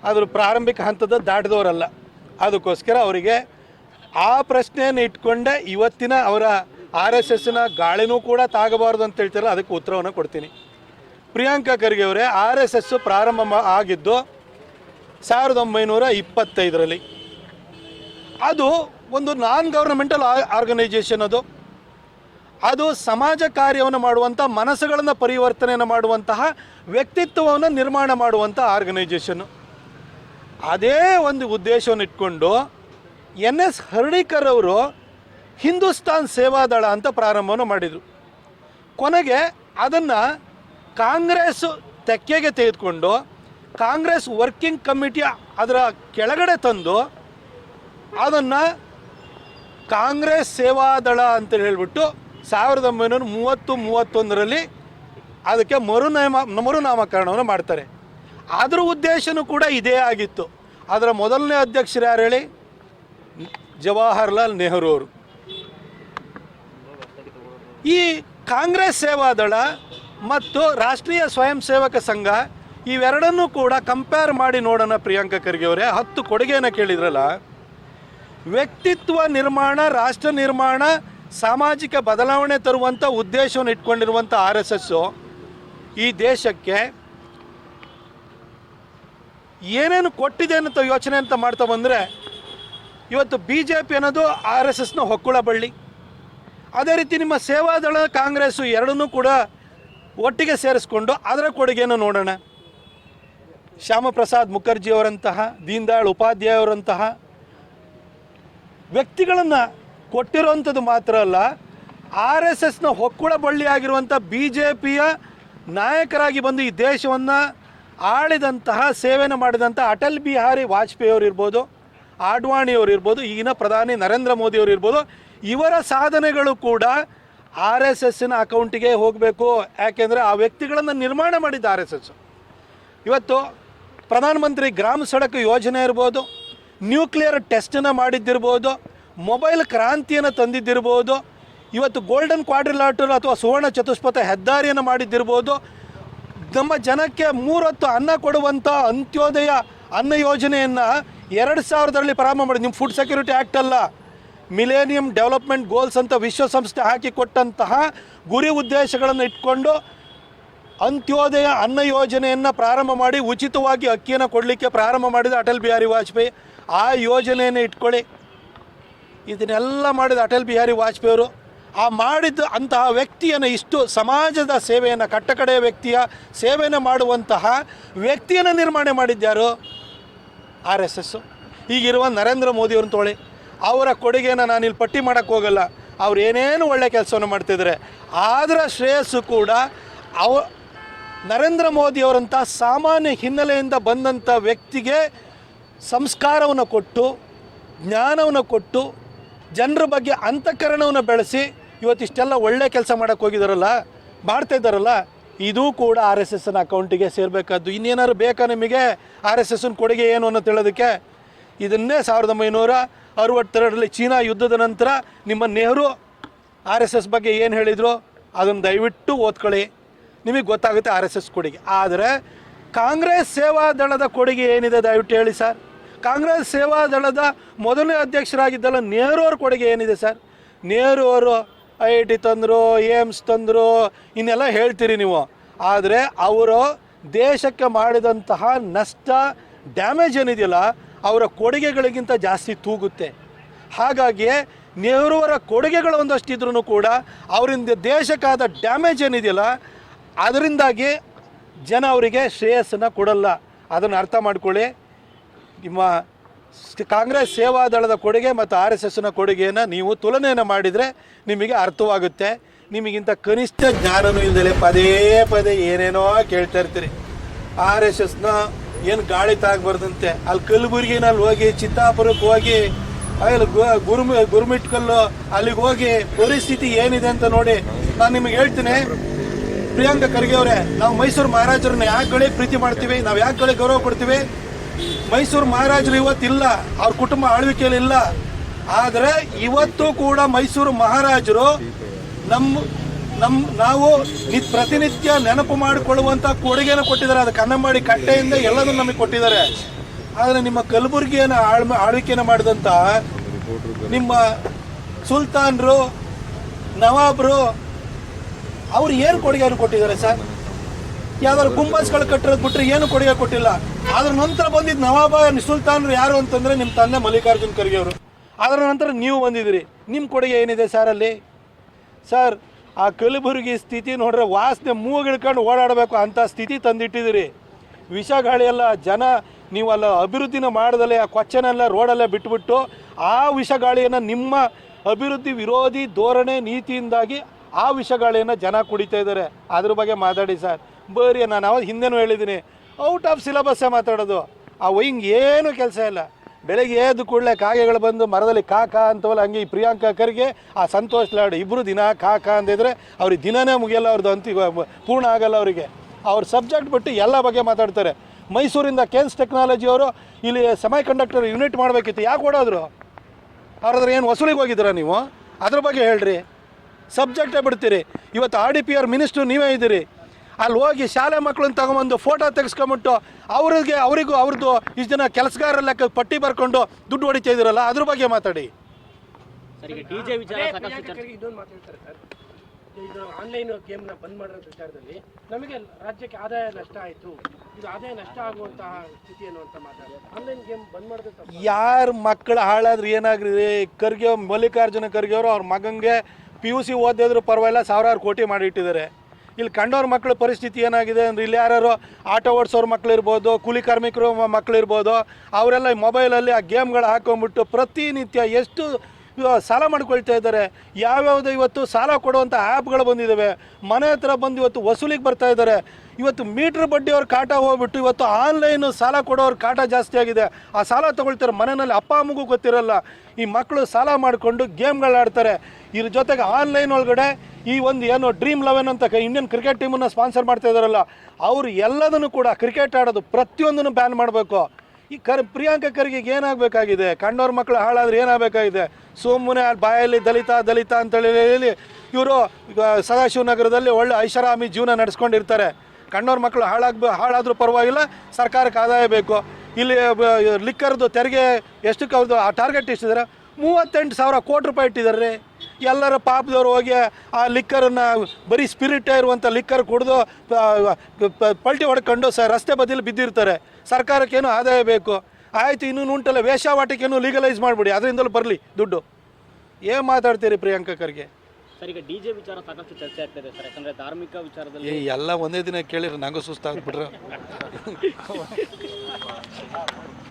ಅದ್ರ ಪ್ರಾರಂಭಿಕ ಹಂತದ ದಾಟಿದವರಲ್ಲ, ಅದಕ್ಕೋಸ್ಕರ ಅವರಿಗೆ ಆ ಪ್ರಶ್ನೆಯನ್ನು ಇಟ್ಕೊಂಡೆ ಇವತ್ತಿನ ಅವರ ಆರ್ ಎಸ್ ಎಸ್ನ ಗಾಳಿನೂ ಕೂಡ ತಾಗಬಾರ್ದು ಅಂತ ಹೇಳ್ತಾರಲ್ಲ, ಅದಕ್ಕೆ ಉತ್ತರವನ್ನು ಕೊಡ್ತೀನಿ. ಪ್ರಿಯಾಂಕಾ ಖರ್ಗೆ ಅವರೇ ಆರ್ ಎಸ್ ಎಸ್ಸು ಪ್ರಾರಂಭ ಆಗಿದ್ದು ಸಾವಿರದ ಒಂಬೈನೂರ ಇಪ್ಪತ್ತೈದರಲ್ಲಿ. ಅದು ಒಂದು ನಾನ್ ಗವರ್ನಮೆಂಟಲ್ ಆರ್ಗನೈಜೇಷನ್ ಅದು. ಅದು ಸಮಾಜ ಕಾರ್ಯವನ್ನು ಮಾಡುವಂಥ, ಮನಸ್ಸುಗಳನ್ನು ಪರಿವರ್ತನೆಯನ್ನು ಮಾಡುವಂತಹ, ವ್ಯಕ್ತಿತ್ವವನ್ನು ನಿರ್ಮಾಣ ಮಾಡುವಂಥ ಆರ್ಗನೈಜೇಷನ್ನು ಅದೇ ಒಂದು ಉದ್ದೇಶವನ್ನು ಇಟ್ಕೊಂಡು ಎನ್ ಎಸ್ ಹರ್ಡಿಕರ್ ಅವರು ಹಿಂದೂಸ್ತಾನ್ ಸೇವಾದಳ ಅಂತ ಪ್ರಾರಂಭವನ್ನು ಮಾಡಿದರು. ಕೊನೆಗೆ ಅದನ್ನು ಕಾಂಗ್ರೆಸ್ ತೆಕ್ಕೆಗೆ ತೆಗೆದುಕೊಂಡು ಕಾಂಗ್ರೆಸ್ ವರ್ಕಿಂಗ್ ಕಮಿಟಿ ಅದರ ಕೆಳಗಡೆ ತಂದು ಅದನ್ನು ಕಾಂಗ್ರೆಸ್ ಸೇವಾದಳ ಅಂತ ಹೇಳಿಬಿಟ್ಟು ಸಾವಿರದ ಒಂಬೈನೂರ ಮೂವತ್ತು, ಮೂವತ್ತೊಂದರಲ್ಲಿ ಅದಕ್ಕೆ ಮರುನಾಮ, ಮರುನಾಮಕರಣವನ್ನು ಮಾಡ್ತಾರೆ. ಅದರ ಉದ್ದೇಶನೂ ಕೂಡ ಇದೇ ಆಗಿತ್ತು. ಅದರ ಮೊದಲನೇ ಅಧ್ಯಕ್ಷರು ಯಾರು ಹೇಳಿ? ಜವಾಹರ್ಲಾಲ್ ನೆಹರು ಅವರು. ಈ ಕಾಂಗ್ರೆಸ್ ಸೇವಾದಳ ಮತ್ತು ರಾಷ್ಟ್ರೀಯ ಸ್ವಯಂ ಸೇವಕ ಸಂಘ ಇವೆರಡನ್ನೂ ಕೂಡ ಕಂಪೇರ್ ಮಾಡಿ ನೋಡೋಣ ಪ್ರಿಯಾಂಕ ಖರ್ಗೆ ಅವರೇ. ಹತ್ತು ಕೊಡುಗೆಯನ್ನು ಕೇಳಿದ್ರಲ್ಲ. ವ್ಯಕ್ತಿತ್ವ ನಿರ್ಮಾಣ, ರಾಷ್ಟ್ರ ನಿರ್ಮಾಣ, ಸಾಮಾಜಿಕ ಬದಲಾವಣೆ ತರುವಂಥ ಉದ್ದೇಶವನ್ನು ಇಟ್ಕೊಂಡಿರುವಂಥ ಆರ್ ಎಸ್ ಎಸ್ಸು ಈ ದೇಶಕ್ಕೆ ಏನೇನು ಕೊಟ್ಟಿದೆ ಅಂತ ಯೋಚನೆ ಅಂತ ಮಾಡ್ತಾ ಬಂದರೆ ಇವತ್ತು ಬಿ ಜೆ ಪಿ ಅನ್ನೋದು ಆರ್ ಎಸ್ ಎಸ್ನ ಹೊಕ್ಕುಳ ಬಳ್ಳಿ. ಅದೇ ರೀತಿ ನಿಮ್ಮ ಸೇವಾದಳ ಕಾಂಗ್ರೆಸ್ಸು ಎರಡನ್ನೂ ಕೂಡ ಒಟ್ಟಿಗೆ ಸೇರಿಸ್ಕೊಂಡು ಅದರ ಕೊಡುಗೆಯನ್ನು ನೋಡೋಣ. ಶ್ಯಾಮಪ್ರಸಾದ್ ಮುಖರ್ಜಿ ಅವರಂತಹ ದೀನ್ ದಯಾಳ್ ಉಪಾಧ್ಯಾಯ ಅವರಂತಹ ವ್ಯಕ್ತಿಗಳನ್ನು ಕೊಟ್ಟಿರುವಂಥದ್ದು ಮಾತ್ರ ಅಲ್ಲ, ಆರ್ ಎಸ್ ಎಸ್ನ ಹೊಕ್ಕುಳ ಬಳ್ಳಿಯಾಗಿರುವಂಥ ಬಿ ಜೆ ಪಿಯ ನಾಯಕರಾಗಿ ಬಂದು ಈ ದೇಶವನ್ನು ಆಳಿದಂತಹ ಸೇವೆಯನ್ನು ಮಾಡಿದಂಥ ಅಟಲ್ ಬಿಹಾರಿ ವಾಜಪೇಯಿ ಅವರು ಇರ್ಬೋದು, ಆಡ್ವಾಣಿ ಅವರು ಇರ್ಬೋದು, ಈಗಿನ ಪ್ರಧಾನಿ ನರೇಂದ್ರ ಮೋದಿ ಅವರು ಇರ್ಬೋದು ಇವರ ಸಾಧನೆಗಳು ಕೂಡ ಆರ್ ಎಸ್ ಎಸ್ಸಿನ ಅಕೌಂಟಿಗೆ ಹೋಗಬೇಕು. ಯಾಕೆಂದರೆ ಆ ವ್ಯಕ್ತಿಗಳನ್ನು ನಿರ್ಮಾಣ ಮಾಡಿದ್ದ ಆರ್ ಎಸ್ ಎಸ್. ಇವತ್ತು ಪ್ರಧಾನಮಂತ್ರಿ ಗ್ರಾಮ ಸಡಕ್ ಯೋಜನೆ ಇರ್ಬೋದು, ನ್ಯೂಕ್ಲಿಯರ್ ಟೆಸ್ಟನ್ನು ಮಾಡಿದ್ದಿರ್ಬೋದು, ಮೊಬೈಲ್ ಕ್ರಾಂತಿಯನ್ನು ತಂದಿದ್ದಿರ್ಬೋದು, ಇವತ್ತು ಗೋಲ್ಡನ್ ಕ್ವಾಡ್ರಿಲಾಟರ್ ಅಥವಾ ಸುವರ್ಣ ಚತುಷ್ಪಥ ಹೆದ್ದಾರಿಯನ್ನು ಮಾಡಿದ್ದಿರ್ಬೋದು, ನಮ್ಮ ಜನಕ್ಕೆ ಮೂರೊತ್ತು ಅನ್ನ ಕೊಡುವಂಥ ಅಂತ್ಯೋದಯ ಅನ್ನ ಯೋಜನೆಯನ್ನು ಎರಡು ಸಾವಿರದಲ್ಲಿ ಪ್ರಾರಂಭ ಮಾಡಿ. ನಿಮ್ಮ ಫುಡ್ ಸೆಕ್ಯೂರಿಟಿ ಆ್ಯಕ್ಟ್ ಅಲ್ಲ. ಮಿಲೇನಿಯಂ ಡೆವಲಪ್ಮೆಂಟ್ ಗೋಲ್ಸ್ ಅಂತ ವಿಶ್ವಸಂಸ್ಥೆ ಹಾಕಿಕೊಟ್ಟಂತಹ ಗುರಿ ಉದ್ದೇಶಗಳನ್ನು ಇಟ್ಕೊಂಡು ಅಂತ್ಯೋದಯ ಅನ್ನ ಯೋಜನೆಯನ್ನು ಪ್ರಾರಂಭ ಮಾಡಿ ಉಚಿತವಾಗಿ ಅಕ್ಕಿಯನ್ನು ಕೊಡಲಿಕ್ಕೆ ಪ್ರಾರಂಭ ಮಾಡಿದ ಅಟಲ್ ಬಿಹಾರಿ ವಾಜಪೇಯಿ. ಆ ಯೋಜನೆಯನ್ನು ಇಟ್ಕೊಳ್ಳಿ. ಇದನ್ನೆಲ್ಲ ಮಾಡಿದ ಅಟಲ್ ಬಿಹಾರಿ ವಾಜಪೇಯಿಯವರು ಆ ಮಾಡಿದ ಅಂತಹ ವ್ಯಕ್ತಿಯನ್ನು ಇಷ್ಟು ಸಮಾಜದ ಸೇವೆಯನ್ನು, ಕಟ್ಟಕಡೆಯ ವ್ಯಕ್ತಿಯ ಸೇವೆಯನ್ನು ಮಾಡುವಂತಹ ವ್ಯಕ್ತಿಯನ್ನು ನಿರ್ಮಾಣ ಮಾಡಿದ್ಯಾರು ಆರ್ ಎಸ್ ಎಸ್ಸು ಈಗಿರುವ ನರೇಂದ್ರ ಮೋದಿಯವ್ರನ್ನ ತೊಗೊಳ್ಳಿ. ಅವರ ಕೊಡುಗೆನ ನಾನು ಇಲ್ಲಿ ಪಟ್ಟಿ ಮಾಡೋಕ್ಕೆ ಹೋಗಲ್ಲ. ಅವ್ರು ಏನೇನು ಒಳ್ಳೆ ಕೆಲಸವನ್ನು ಮಾಡ್ತಿದ್ದಾರೆ. ಅದರ ಶ್ರೇಯಸ್ಸು ಕೂಡ ಅವ ನರೇಂದ್ರ ಮೋದಿಯವರಂಥ ಸಾಮಾನ್ಯ ಹಿನ್ನೆಲೆಯಿಂದ ಬಂದಂಥ ವ್ಯಕ್ತಿಗೆ ಸಂಸ್ಕಾರವನ್ನು ಕೊಟ್ಟು, ಜ್ಞಾನವನ್ನು ಕೊಟ್ಟು, ಜನರ ಬಗ್ಗೆ ಅಂತಃಕರಣವನ್ನು ಬೆಳೆಸಿ ಇವತ್ತಿಷ್ಟೆಲ್ಲ ಒಳ್ಳೆ ಕೆಲಸ ಮಾಡೋಕ್ಕೆ ಹೋಗಿದಾರಲ್ಲ, ಮಾಡ್ತಾ ಇದ್ದಾರಲ್ಲ ಇದೂ ಕೂಡ ಆರ್ ಎಸ್ ಎಸ್ನ ಅಕೌಂಟಿಗೆ ಸೇರಬೇಕಾದ್ದು. ಇನ್ನೇನಾದ್ರು ಬೇಕಾ ನಿಮಗೆ ಆರ್ ಎಸ್ ಎಸ್ನ ಕೊಡುಗೆ ಏನು ಅನ್ನೋ ತಿಳೋದಕ್ಕೆ ಇದನ್ನೇ ಸಾವಿರದ ಒಂಬೈನೂರ ಅರವತ್ತೆರಡರಲ್ಲಿ ಚೀನಾ ಯುದ್ಧದ ನಂತರ ನಿಮ್ಮ ನೆಹರು ಆರ್ ಎಸ್ ಎಸ್ ಬಗ್ಗೆ ಏನು ಹೇಳಿದರು? ಅದನ್ನು ದಯವಿಟ್ಟು ಓದ್ಕೊಳ್ಳಿ. ನಿಮಗೆ ಗೊತ್ತಾಗುತ್ತೆ ಆರ್ ಎಸ್ ಎಸ್ ಕೊಡುಗೆ. ಆದರೆ ಕಾಂಗ್ರೆಸ್ ಸೇವಾ ದಳದ ಕೊಡುಗೆ ಏನಿದೆ ದಯವಿಟ್ಟು ಹೇಳಿ ಸರ್. ಕಾಂಗ್ರೆಸ್ ಸೇವಾ ದಳದ ಮೊದಲನೇ ಅಧ್ಯಕ್ಷರಾಗಿದ್ದಲ್ಲ ನೆಹರು ಅವ್ರ ಕೊಡುಗೆ ಏನಿದೆ ಸರ್? ನೆಹರು ಅವರು ಐ ಐ ಟಿ ತಂದರು, ಏಮ್ಸ್ ತಂದರು, ಇನ್ನೆಲ್ಲ ಹೇಳ್ತೀರಿ ನೀವು. ಆದರೆ ಅವರು ದೇಶಕ್ಕೆ ಮಾಡಿದಂತಹ ನಷ್ಟ, ಡ್ಯಾಮೇಜ್ ಏನಿದೆಯಲ್ಲ ಅವರ ಕೊಡುಗೆಗಳಿಗಿಂತ ಜಾಸ್ತಿ ತೂಗುತ್ತೆ. ಹಾಗಾಗಿ ನೆಹರುವರ ಕೊಡುಗೆಗಳು ಒಂದಷ್ಟು ಇದ್ರೂ ಕೂಡ ಅವರಿಂದ ದೇಶಕ್ಕಾದ ಡ್ಯಾಮೇಜ್ ಏನಿದೆಯಲ್ಲ, ಅದರಿಂದಾಗಿ ಜನ ಅವರಿಗೆ ಶ್ರೇಯಸ್ಸನ್ನು ಕೊಡಲ್ಲ. ಅದನ್ನು ಅರ್ಥ ಮಾಡ್ಕೊಳ್ಳಿ. ನಿಮ್ಮ ಕಾಂಗ್ರೆಸ್ ಸೇವಾದಳದ ಕೊಡುಗೆ ಮತ್ತು ಆರ್ ಎಸ್ ಎಸ್ನ ಕೊಡುಗೆಯನ್ನು ನೀವು ತುಲನೆಯನ್ನು ಮಾಡಿದರೆ ನಿಮಗೆ ಅರ್ಥವಾಗುತ್ತೆ. ನಿಮಗಿಂತ ಕನಿಷ್ಠ ಜ್ಞಾನನೂ ಇಲ್ಲದಲೇ ಪದೇ ಪದೇ ಏನೇನೋ ಕೇಳ್ತಾ ಇರ್ತೀರಿ. ಆರ್ ಎಸ್ ಎಸ್ನ ಏನು ಗಾಳಿ ತಾಗಬಾರ್ದಂತೆ? ಅಲ್ಲಿ ಕಲಬುರ್ಗಿನಲ್ಲಿ ಹೋಗಿ, ಚಿತ್ತಾಪುರಕ್ಕೆ ಹೋಗಿ, ಅಲ್ಲಿ ಗು- ಗುರುಮಿ, ಗುರುಮಿಟ್ಕಲ್ಲು ಅಲ್ಲಿಗೆ ಹೋಗಿ ಪರಿಸ್ಥಿತಿ ಏನಿದೆ ಅಂತ ನೋಡಿ ನಾನು ನಿಮಗೆ ಹೇಳ್ತೀನಿ. ಪ್ರಿಯಾಂಕ ಖರ್ಗೆ ಅವರೇ, ನಾವು ಮೈಸೂರು ಮಹಾರಾಜರನ್ನ ಯಾಕೆ ಪ್ರೀತಿ ಮಾಡ್ತೀವಿ? ನಾವು ಯಾಕೆ ಗೌರವ ಕೊಡ್ತೀವಿ? ಮೈಸೂರು ಮಹಾರಾಜರು ಇವತ್ತಿಲ್ಲ, ಅವ್ರ ಕುಟುಂಬ ಆಳ್ವಿಕೆಯಲ್ಲಿ ಇಲ್ಲ. ಆದರೆ ಇವತ್ತು ಕೂಡ ಮೈಸೂರು ಮಹಾರಾಜರು ನಮ್ಮ ನಮ್ಮ ನಾವು ನಿತ್ ಪ್ರತಿನಿತ್ಯ ನೆನಪು ಮಾಡಿಕೊಳ್ಳುವಂಥ ಕೊಡುಗೆನ ಕೊಟ್ಟಿದ್ದಾರೆ. ಅದು ಕನ್ನಂಬಾಡಿ ಕಟ್ಟೆಯಿಂದ ಎಲ್ಲದನ್ನು ನಮಗೆ ಕೊಟ್ಟಿದ್ದಾರೆ. ಆದರೆ ನಿಮ್ಮ ಕಲಬುರಗಿಯನ್ನು ಆಳ್ ಆಳ್ವಿಕೆಯನ್ನು ಮಾಡಿದಂಥ ನಿಮ್ಮ ಸುಲ್ತಾನ್ರು, ನವಾಬ್ರು, ಅವ್ರು ಏನು ಕೊಡುಗೆಯನ್ನು ಕೊಟ್ಟಿದ್ದಾರೆ ಸರ್? ಯಾವ್ದಾದ್ರು ಗುಂಬಸ್ಗಳು ಕಟ್ಟಿರೋದು ಬಿಟ್ಟರೆ ಏನು ಕೊಡುಗೆ ಕೊಟ್ಟಿಲ್ಲ. ಅದ್ರ ನಂತರ ಬಂದಿದ್ದ ನವಾಬ, ಸುಲ್ತಾನ್ರು ಯಾರು ಅಂತಂದ್ರೆ ನಿಮ್ಮ ತಂದೆ ಮಲ್ಲಿಕಾರ್ಜುನ್ ಖರ್ಗೆ ಅವರು. ಅದರ ನಂತರ ನೀವು ಬಂದಿದ್ದೀರಿ. ನಿಮ್ಮ ಕೊಡುಗೆ ಏನಿದೆ ಸರ್ ಅಲ್ಲಿ? ಸರ್ ಆ ಕಲಬುರಗಿ ಸ್ಥಿತಿ ನೋಡ್ರೆ ವಾಸನೆ ಮೂಗಿಳ್ಕೊಂಡು ಓಡಾಡಬೇಕು ಅಂತ ಸ್ಥಿತಿ ತಂದಿಟ್ಟಿದ್ದೀರಿ. ವಿಷ ಗಾಳಿ ಎಲ್ಲ ಜನ ನೀವು ಅಲ್ಲ ಅಭಿವೃದ್ಧಿನ ಮಾಡ್ದಲೆ ಆ ಕೊಚ್ಚನೆಲ್ಲ ರೋಡಲ್ಲೇ ಬಿಟ್ಬಿಟ್ಟು ಆ ವಿಷ ಗಾಳಿಯನ್ನು ನಿಮ್ಮ ಅಭಿವೃದ್ಧಿ ವಿರೋಧಿ ಧೋರಣೆ ನೀತಿಯಿಂದಾಗಿ ಆ ವಿಷ ಗಾಳಿಯನ್ನು ಜನ ಕುಡಿತಾ ಇದ್ದಾರೆ. ಅದ್ರ ಬಗ್ಗೆ ಮಾತಾಡಿ ಸರ್. ಬರೀ ನಾನು ಅವಾಗ ಹಿಂದೆನೂ ಹೇಳಿದ್ದೀನಿ. ಔಟ್ ಆಫ್ ಸಿಲೆಬಸ್ಸೇ ಮಾತಾಡೋದು. ಆ ವೈಂಗ್ ಏನು ಕೆಲಸ ಇಲ್ಲ. ಬೆಳಗ್ಗೆ ಎದ್ದು ಕೂಡಲೇ ಕಾಗೆಗಳು ಬಂದು ಮರದಲ್ಲಿ ಕಾ ಕಾ ಅಂತವಲ್ಲ, ಹಂಗೆ ಈ ಪ್ರಿಯಾಂಕಾ ಖರ್ಗೆ, ಆ ಸಂತೋಷ್ ಲಾಡ್ ಇಬ್ಬರು ದಿನ ಕಾ ಕಾ ಅಂದಿದ್ರೆ ಅವ್ರಿಗೆ ದಿನನೇ ಮುಗಿಯಲ್ಲ, ಅವ್ರದ್ದು ಅಂತಿ ಪೂರ್ಣ ಆಗಲ್ಲ ಅವರಿಗೆ. ಅವ್ರ ಸಬ್ಜೆಕ್ಟ್ ಬಿಟ್ಟು ಎಲ್ಲ ಬಗ್ಗೆ ಮಾತಾಡ್ತಾರೆ. ಮೈಸೂರಿಂದ ಕೇನ್ಸ್ ಟೆಕ್ನಾಲಜಿ ಅವರು ಇಲ್ಲಿ ಸೆಮೈ ಕಂಡಕ್ಟರ್ ಯೂನಿಟ್ ಮಾಡಬೇಕಿತ್ತು, ಯಾಕೆ ಓಡೋದ್ರು? ಅವ್ರ ಏನು ವಸೂಲಿಗೆ ಹೋಗಿದ್ದೀರಾ ನೀವು? ಅದ್ರ ಬಗ್ಗೆ ಹೇಳ್ರಿ. ಸಬ್ಜೆಕ್ಟೇ ಬಿಡ್ತೀರಿ. ಇವತ್ತು R D P R minister ನೀವೇ ಇದ್ದೀರಿ. ಅಲ್ಲಿ ಹೋಗಿ ಶಾಲೆ ಮಕ್ಕಳನ್ನ ತಗೊಂಬಂದು ಫೋಟೋ ತೆಗೆಸ್ಕೊಂಬಿಟ್ಟು ಅವ್ರಿಗೆ ಅವರಿಗೂ ಅವ್ರದ್ದು ಇಷ್ಟು ಜನ ಕೆಲಸಗಾರ ಲೆಕ್ಕ ಪಟ್ಟಿ ಬರ್ಕೊಂಡು ದುಡ್ಡು ಹೊಡಿತಾ ಇದ್ದೀರಲ್ಲ ಅದ್ರ ಬಗ್ಗೆ ಮಾತಾಡಿ. ಇದು ಆನ್ಲೈನ್ ಗೇಮ್ನ ಬಂದ್ ಮಾಡಿರೋ ವಿಚಾರದಲ್ಲಿ ನಮಗೆ ರಾಜ್ಯಕ್ಕೆ ಆದಾಯ ನಷ್ಟ ಆಯಿತು. ಇದು ಆದಾಯ ನಷ್ಟ ಆಗುವಂತಹ ಸ್ಥಿತಿ ಅನ್ನುವಂಥ ಮಾತಾಡಿ ಆನ್ಲೈನ್ ಗೇಮ್ ಬಂದ್ ಮಾಡಿದ್ರೆ ಯಾರು ಯಾರ ಮಕ್ಕಳು ಹಾಳಾದ್ರೆ ಏನಾಗ್ರಿ ಖರ್ಗೆ ಮಲ್ಲಿಕಾರ್ಜುನ ಖರ್ಗೆ ಅವರು ಅವ್ರ ಮಗಂಗೆ ಪಿ ಯು ಸಿ ಓದಿದ್ರು ಪರವಾಗಿಲ್ಲ ಸಾವಿರಾರು ಕೋಟಿ ಮಾಡಿಟ್ಟಿದ್ದಾರೆ ಇಲ್ಲಿ ಕಂಡವ್ರ ಮಕ್ಕಳ ಪರಿಸ್ಥಿತಿ ಏನಾಗಿದೆ ಅಂದರೆ ಇಲ್ಲಿ ಯಾರು ಆಟೋ ಓಡಿಸೋರ ಮಕ್ಳು ಇರ್ಬೋದು ಕೂಲಿ ಕಾರ್ಮಿಕರು ಮಕ್ಕಳಿರ್ಬೋದು ಅವರೆಲ್ಲ ಮೊಬೈಲಲ್ಲಿ ಆ ಗೇಮ್ಗಳು ಹಾಕೊಂಡ್ಬಿಟ್ಟು ಪ್ರತಿನಿತ್ಯ ಎಷ್ಟು ಸಾಲ ಮಾಡ್ಕೊಳ್ತಾ ಇದ್ದಾರೆ. ಯಾವ್ಯಾವುದು ಇವತ್ತು ಸಾಲ ಕೊಡುವಂಥ ಆ್ಯಪ್ಗಳು ಬಂದಿದ್ದಾವೆ ಮನೆ ಹತ್ರ ಬಂದು ಇವತ್ತು ವಸೂಲಿಗೆ ಬರ್ತಾ ಇದ್ದಾರೆ. ಇವತ್ತು ಮೀಟ್ರ್ ಬಡ್ಡಿಯವ್ರ ಕಾಟ ಹೋಗ್ಬಿಟ್ಟು ಇವತ್ತು ಆನ್ಲೈನ್ ಸಾಲ ಕೊಡೋರ ಕಾಟ ಜಾಸ್ತಿ ಆಗಿದೆ. ಆ ಸಾಲ ತೊಗೊಳ್ತಾರೆ ಮನೆಯಲ್ಲಿ ಅಪ್ಪ, ಅಮ್ಮಗೂ ಗೊತ್ತಿರಲ್ಲ. ಈ ಮಕ್ಕಳು ಸಾಲ ಮಾಡಿಕೊಂಡು ಗೇಮ್ಗಳು ಆಡ್ತಾರೆ. ಇದ್ರ ಜೊತೆಗೆ ಆನ್ಲೈನ್ ಒಳಗಡೆ ಈ ಒಂದು ಏನು ಡ್ರೀಮ್ ಲೆವೆನ್ ಅಂತ ಇಂಡಿಯನ್ ಕ್ರಿಕೆಟ್ ಟೀಮನ್ನು ಸ್ಪಾನ್ಸರ್ ಮಾಡ್ತಾ ಇದ್ದಾರಲ್ಲ ಅವರು ಎಲ್ಲದನ್ನು ಕೂಡ ಕ್ರಿಕೆಟ್ ಆಡೋದು ಪ್ರತಿಯೊಂದನ್ನು ಬ್ಯಾನ್ ಮಾಡಬೇಕು. ಈ ಕರ್ ಪ್ರಿಯಾಂಕ ಖರ್ಗೆ ಏನಾಗಬೇಕಾಗಿದೆ? ಕಣ್ಣವ್ರ ಮಕ್ಕಳು ಹಾಳಾದ್ರೆ ಏನಾಗಬೇಕಾಗಿದೆ? ಅಲ್ಲಿ ಬಾಯಲ್ಲಿ ದಲಿತ ದಲಿತ ಅಂತೇಳಿ ಹೇಳಿ ಇವರು ಸದಾಶಿವನಗರದಲ್ಲಿ ಒಳ್ಳೆ ಐಷಾರಾಮಿ ಜೀವನ ನಡೆಸ್ಕೊಂಡಿರ್ತಾರೆ. ಕಣ್ಣವ್ರ ಮಕ್ಕಳು ಹಾಳಾಗ ಹಾಳಾದರೂ ಪರವಾಗಿಲ್ಲ, ಸರ್ಕಾರಕ್ಕೆ ಆದಾಯ ಬೇಕು. ಇಲ್ಲಿ ಲಿಕ್ಕರ್ದು ತೆರಿಗೆ ಎಷ್ಟಕ್ಕೆ ಅವ್ರದ್ದು ಆ ಟಾರ್ಗೆಟ್ ಎಷ್ಟಿದ್ದಾರೆ ಮೂವತ್ತೆಂಟು ಸಾವಿರ ಕೋಟಿ ರೂಪಾಯಿ ಇಟ್ಟಿದ್ದಾರೆ ಎಲ್ಲರ ಪಾಪದವ್ರು ಹೋಗಿ ಆ ಲಿಕ್ಕರನ್ನು ಬರೀ ಸ್ಪಿರಿಟ್ ಇರುವಂಥ ಲಿಕ್ಕರ್ ಕುಡಿದು ಪಲ್ಟಿ ಹೊಡ್ಕೊಂಡು ಸ ರಸ್ತೆ ಬದಿಯಲ್ಲಿ ಬಿದ್ದಿರ್ತಾರೆ. ಸರ್ಕಾರಕ್ಕೇನು ಆದಾಯ ಬೇಕು? ಆಯಿತು ಇನ್ನೂ ಉಂಟಲ್ಲ ವೇಷಾವಾಟಿಕೇನು ಲೀಗಲೈಸ್ ಮಾಡಿಬಿಡಿ ಅದರಿಂದಲೂ ಬರಲಿ ದುಡ್ಡು. ಏನು ಮಾತಾಡ್ತೀರಿ ಪ್ರಿಯಾಂಕ ಖರ್ಗೆ? ಸರ್ ಈಗ ಡಿಜೆ ವಿಚಾರ ಸಾಕಷ್ಟು ಚರ್ಚೆ ಆಗ್ತಿದೆ ಸರ್ ಯಾಕಂದ್ರೆ ಧಾರ್ಮಿಕ ವಿಚಾರದಲ್ಲಿ ಎಲ್ಲ ಒಂದೇ ದಿನ ಕೇಳಿದ್ರೆ ನಂಗೂ ಸುಸ್ತಾಗ್ಬಿಟ್ರೆ. (laughs)